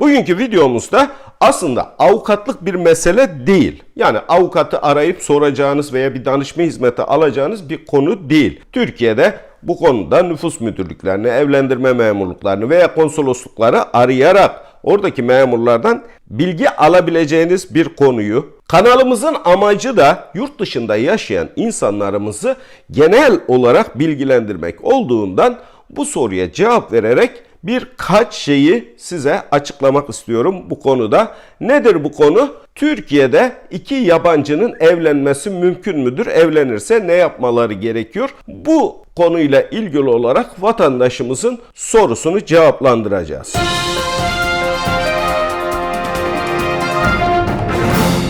Bugünkü videomuzda aslında avukatlık bir mesele değil. Yani avukatı arayıp soracağınız veya bir danışma hizmeti alacağınız bir konu değil. Türkiye'de bu konuda nüfus müdürlüklerini, evlendirme memurluklarını veya konsoloslukları arayarak oradaki memurlardan bilgi alabileceğiniz bir konuyu kanalımızın amacı da yurt dışında yaşayan insanlarımızı genel olarak bilgilendirmek olduğundan bu soruya cevap vererek birkaç şeyi size açıklamak istiyorum bu konuda. Nedir bu konu? Türkiye'de iki yabancının evlenmesi mümkün müdür? Evlenirse ne yapmaları gerekiyor? Bu konuyla ilgili olarak vatandaşımızın sorusunu cevaplandıracağız.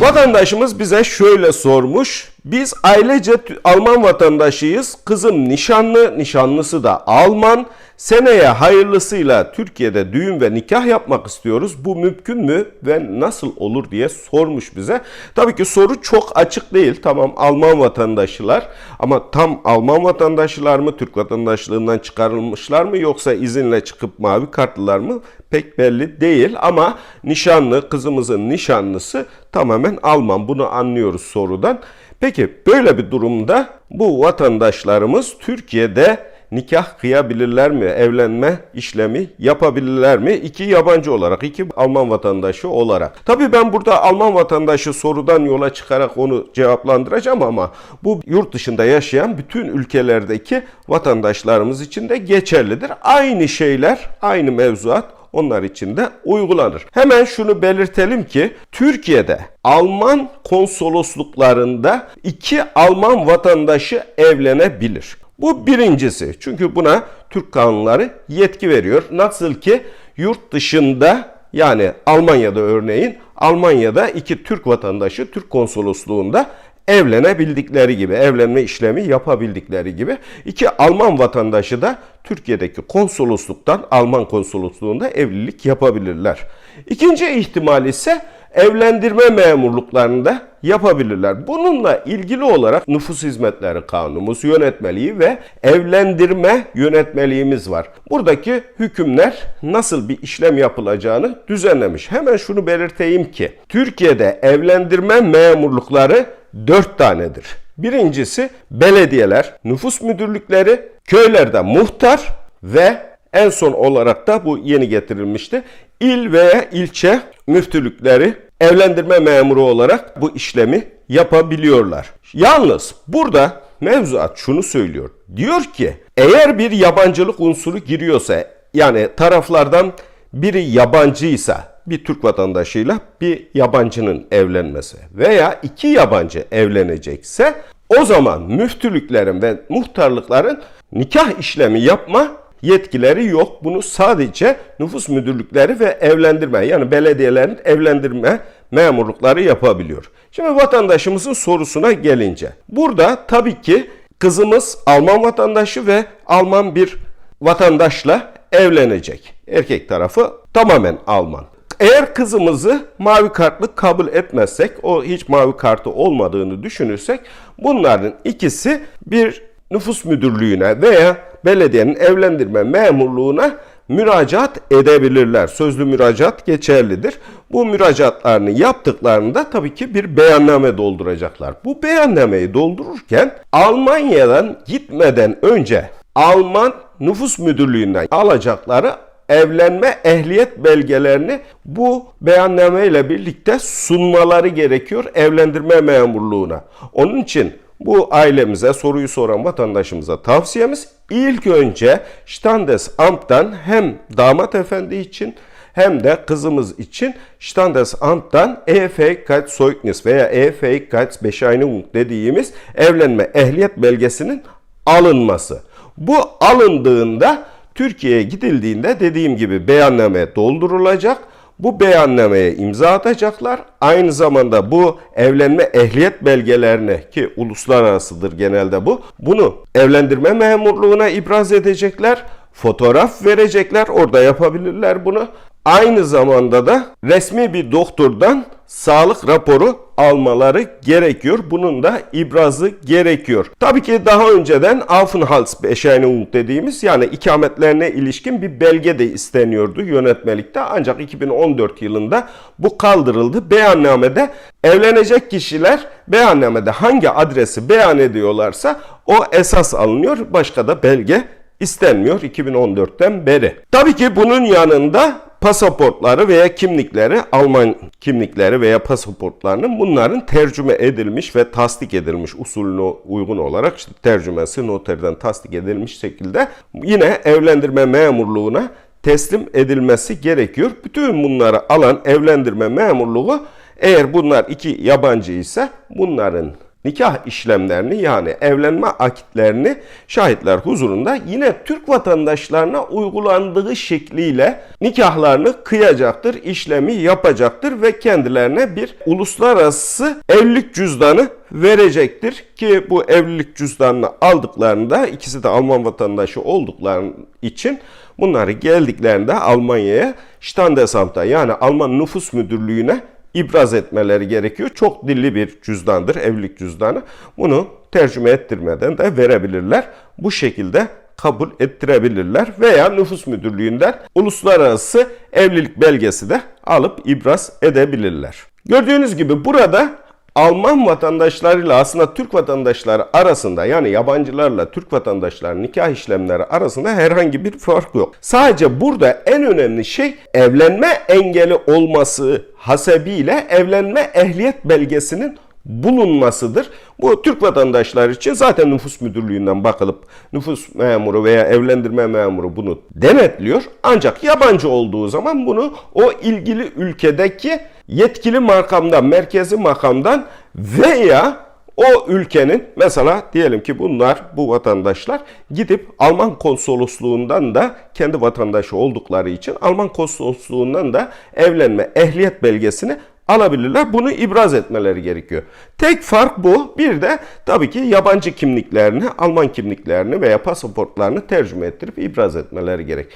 Vatandaşımız bize şöyle sormuş. Biz ailece Alman vatandaşıyız. Kızım nişanlı, nişanlısı da Alman. Seneye hayırlısıyla Türkiye'de düğün ve nikah yapmak istiyoruz. Bu mümkün mü ve nasıl olur diye sormuş bize. Tabii ki soru çok açık değil. Tamam Alman vatandaşılar ama tam Alman vatandaşılar mı, Türk vatandaşlığından çıkarılmışlar mı yoksa izinle çıkıp mavi kartlılar mı pek belli değil. Ama nişanlı, kızımızın nişanlısı tamamen Alman. Bunu anlıyoruz sorudan. Peki böyle bir durumda bu vatandaşlarımız Türkiye'de nikah kıyabilirler mi? Evlenme işlemi yapabilirler mi? İki yabancı olarak, iki Alman vatandaşı olarak. Tabii ben burada Alman vatandaşı sorudan yola çıkarak onu cevaplandıracağım ama bu yurt dışında yaşayan bütün ülkelerdeki vatandaşlarımız için de geçerlidir. Aynı şeyler, aynı mevzuat onlar için de uygulanır. Hemen şunu belirtelim ki Türkiye'de Alman konsolosluklarında iki Alman vatandaşı evlenebilir. Bu birincisi. Çünkü buna Türk kanunları yetki veriyor. Nasıl ki yurt dışında yani Almanya'da örneğin Almanya'da iki Türk vatandaşı Türk konsolosluğunda evlenebildikleri gibi, evlenme işlemi yapabildikleri gibi iki Alman vatandaşı da Türkiye'deki konsolosluktan Alman konsolosluğunda evlilik yapabilirler. İkinci ihtimal ise evlendirme memurluklarında yapabilirler. Bununla ilgili olarak nüfus hizmetleri kanunumuz, yönetmeliği ve evlendirme yönetmeliğimiz var. Buradaki hükümler nasıl bir işlem yapılacağını düzenlemiş. Hemen şunu belirteyim ki Türkiye'de evlendirme memurlukları dört tanedir. Birincisi belediyeler, nüfus müdürlükleri, köylerde muhtar ve en son olarak da bu yeni getirilmişti. İl veya ilçe müftülükleri evlendirme memuru olarak bu işlemi yapabiliyorlar. Yalnız burada mevzuat şunu söylüyor. Diyor ki eğer bir yabancılık unsuru giriyorsa yani taraflardan biri yabancıysa bir Türk vatandaşıyla bir yabancının evlenmesi veya iki yabancı evlenecekse o zaman müftülüklerin ve muhtarlıkların nikah işlemi yapma yetkileri yok. Bunu sadece nüfus müdürlükleri ve evlendirme yani belediyelerin evlendirme memurlukları yapabiliyor. Şimdi vatandaşımızın sorusuna gelince. Burada tabii ki kızımız Alman vatandaşı ve Alman bir vatandaşla evlenecek. Erkek tarafı tamamen Alman. Eğer kızımızı mavi kartlı kabul etmezsek, o hiç mavi kartı olmadığını düşünürsek bunların ikisi bir nüfus müdürlüğüne veya belediyenin evlendirme memurluğuna müracaat edebilirler. Sözlü müracaat geçerlidir. Bu müracaatlarını yaptıklarında tabii ki bir beyanname dolduracaklar. Bu beyannameyi doldururken Almanya'dan gitmeden önce Alman nüfus müdürlüğünden alacakları evlenme ehliyet belgelerini bu beyanname ile birlikte sunmaları gerekiyor evlendirme memurluğuna. Onun için bu ailemize soruyu soran vatandaşımıza tavsiyemiz ilk önce Standesamt'tan hem damat efendi için hem de kızımız için Standesamt'tan E-Fähigkeitszeugnis veya E-Fähigkeitsbescheinigung dediğimiz evlenme ehliyet belgesinin alınması. Bu alındığında Türkiye'ye gidildiğinde dediğim gibi beyanname doldurulacak. Bu beyannameye imza atacaklar. Aynı zamanda bu evlenme ehliyet belgelerini ki uluslararasıdır genelde bu. Bunu evlendirme memurluğuna ibraz edecekler. Fotoğraf verecekler. Orada yapabilirler bunu. Aynı zamanda da resmi bir doktordan sağlık raporu almaları gerekiyor. Bunun da ibrazı gerekiyor. Tabii ki daha önceden Aufenthaltsbescheinigung dediğimiz yani ikametlerine ilişkin bir belge de isteniyordu yönetmelikte. Ancak 2014 yılında bu kaldırıldı. Beyannamede evlenecek kişiler beyannamede hangi adresi beyan ediyorlarsa o esas alınıyor. Başka da belge istenmiyor 2014'ten beri. Tabii ki bunun yanında pasaportları veya kimlikleri, Alman kimlikleri veya pasaportlarının bunların tercüme edilmiş ve tasdik edilmiş usulüne uygun olarak işte tercümesi noterden tasdik edilmiş şekilde yine evlendirme memurluğuna teslim edilmesi gerekiyor. Bütün bunları alan evlendirme memurluğu eğer bunlar iki yabancı ise bunların nikah işlemlerini yani evlenme akitlerini şahitler huzurunda yine Türk vatandaşlarına uygulandığı şekliyle nikahlarını kıyacaktır, işlemi yapacaktır ve kendilerine bir uluslararası evlilik cüzdanı verecektir ki bu evlilik cüzdanını aldıklarında ikisi de Alman vatandaşı oldukları için bunları geldiklerinde Almanya'ya Standesamt'a yani Alman nüfus müdürlüğüne ibraz etmeleri gerekiyor. Çok dilli bir cüzdandır, evlilik cüzdanı. Bunu tercüme ettirmeden de verebilirler. Bu şekilde kabul ettirebilirler veya nüfus müdürlüğünden uluslararası evlilik belgesi de alıp ibraz edebilirler. Gördüğünüz gibi burada Alman vatandaşlarıyla aslında Türk vatandaşları arasında yani yabancılarla Türk vatandaşlarının nikah işlemleri arasında herhangi bir fark yok. Sadece burada en önemli şey evlenme engeli olması hasebiyle evlenme ehliyet belgesinin bulunmasıdır. Bu Türk vatandaşlar için zaten nüfus müdürlüğünden bakılıp nüfus memuru veya evlendirme memuru bunu denetliyor. Ancak yabancı olduğu zaman bunu o ilgili ülkedeki yetkili makamdan, merkezi makamdan veya o ülkenin mesela diyelim ki bunlar bu vatandaşlar gidip Alman konsolosluğundan da kendi vatandaşı oldukları için Alman konsolosluğundan da evlenme ehliyet belgesini alabilirler. Bunu ibraz etmeleri gerekiyor. Tek fark bu. Bir de tabii ki yabancı kimliklerini, Alman kimliklerini veya pasaportlarını tercüme ettirip ibraz etmeleri gerek.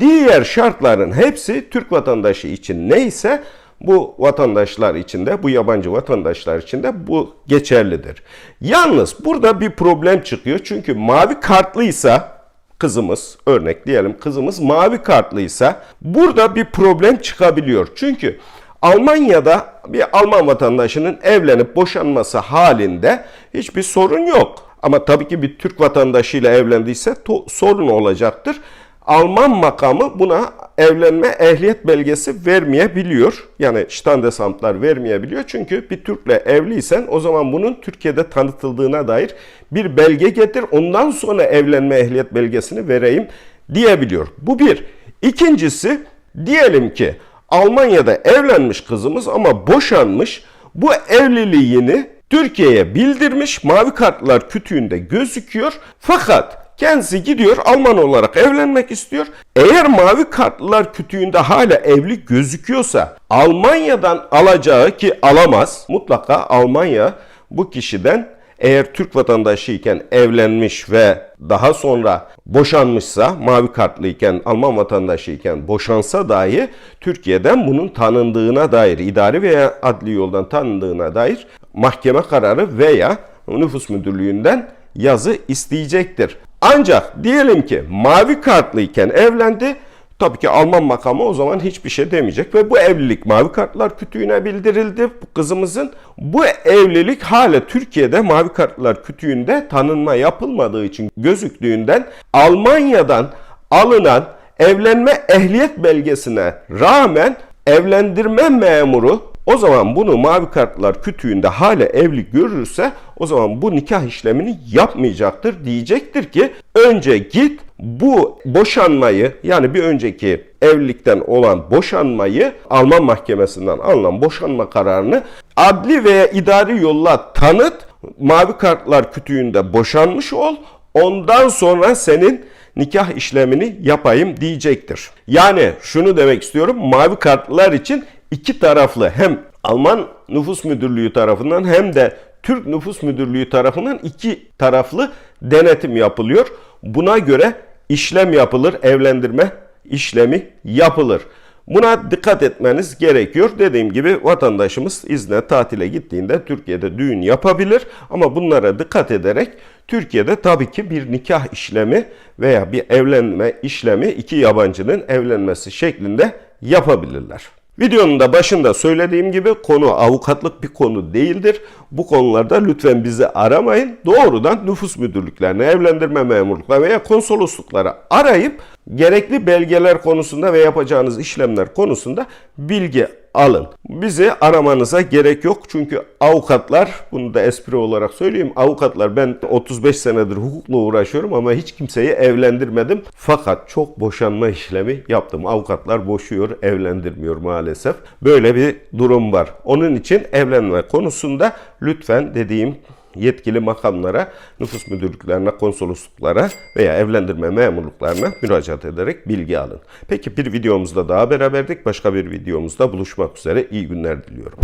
Diğer şartların hepsi Türk vatandaşı için neyse bu vatandaşlar için de, bu yabancı vatandaşlar için de bu geçerlidir. Yalnız burada bir problem çıkıyor. Çünkü mavi kartlıysa kızımız, örnek diyelim kızımız mavi kartlıysa burada bir problem çıkabiliyor. Çünkü Almanya'da bir Alman vatandaşının evlenip boşanması halinde hiçbir sorun yok. Ama tabii ki bir Türk vatandaşıyla evlendiyse sorun olacaktır. Alman makamı buna evlenme ehliyet belgesi vermeyebiliyor. Yani Standesamtlar vermeyebiliyor. Çünkü bir Türk'le evliysen o zaman bunun Türkiye'de tanıtıldığına dair bir belge getir. Ondan sonra evlenme ehliyet belgesini vereyim diyebiliyor. Bu bir. İkincisi diyelim ki Almanya'da evlenmiş kızımız ama boşanmış. Bu evliliğini Türkiye'ye bildirmiş. Mavi kartlar kütüğünde gözüküyor. Fakat Kendisi gidiyor Alman olarak evlenmek istiyor. Eğer mavi kartlılar kütüğünde hala evli gözüküyorsa Almanya'dan alacağı ki alamaz mutlaka Almanya bu kişiden eğer Türk vatandaşı iken evlenmiş ve daha sonra boşanmışsa, mavi kartlı iken, Alman vatandaşı iken boşansa dahi Türkiye'den bunun tanındığına dair, idari veya adli yoldan tanındığına dair mahkeme kararı veya nüfus müdürlüğünden yazı isteyecektir. Ancak diyelim ki mavi kartlıyken evlendi. Tabii ki Alman makamı o zaman hiçbir şey demeyecek ve bu evlilik mavi kartlar kütüğüne bildirildi. Kızımızın bu evlilik hala Türkiye'de mavi kartlar kütüğünde tanınma yapılmadığı için gözüktüğünden Almanya'dan alınan evlenme ehliyet belgesine rağmen evlendirme memuru o zaman bunu mavi kartlar kütüğünde hala evli görürse o zaman bu nikah işlemini yapmayacaktır. Diyecektir ki önce git bu boşanmayı yani bir önceki evlilikten olan boşanmayı Alman mahkemesinden alınan boşanma kararını adli veya idari yolla tanıt. Mavi kartlar kütüğünde boşanmış ol. Ondan sonra senin nikah işlemini yapayım diyecektir. Yani şunu demek istiyorum. Mavi kartlılar için iki taraflı hem Alman nüfus müdürlüğü tarafından hem de Türk nüfus müdürlüğü tarafından iki taraflı denetim yapılıyor. Buna göre işlem yapılır, evlendirme işlemi yapılır. Buna dikkat etmeniz gerekiyor. Dediğim gibi vatandaşımız izne tatile gittiğinde Türkiye'de düğün yapabilir ama bunlara dikkat ederek Türkiye'de tabii ki bir nikah işlemi veya bir evlenme işlemi iki yabancının evlenmesi şeklinde yapabilirler. Videonun da başında söylediğim gibi konu avukatlık bir konu değildir. Bu konularda lütfen bizi aramayın. Doğrudan nüfus müdürlüklerine, evlendirme memurluklarına veya konsolosluklara arayıp gerekli belgeler konusunda ve yapacağınız işlemler konusunda bilgi alın. Bizi aramanıza gerek yok çünkü avukatlar, bunu da espri olarak söyleyeyim, avukatlar ben 35 senedir hukukla uğraşıyorum ama hiç kimseyi evlendirmedim. Fakat çok boşanma işlemi yaptım. Avukatlar boşuyor, evlendirmiyor maalesef. Böyle bir durum var. Onun için evlenme konusunda lütfen dediğim yetkili makamlara, nüfus müdürlüklerine, konsolosluklara veya evlendirme memurluklarına müracaat ederek bilgi alın. Peki bir videomuzda daha beraberdik. Başka bir videomuzda buluşmak üzere. İyi günler diliyorum.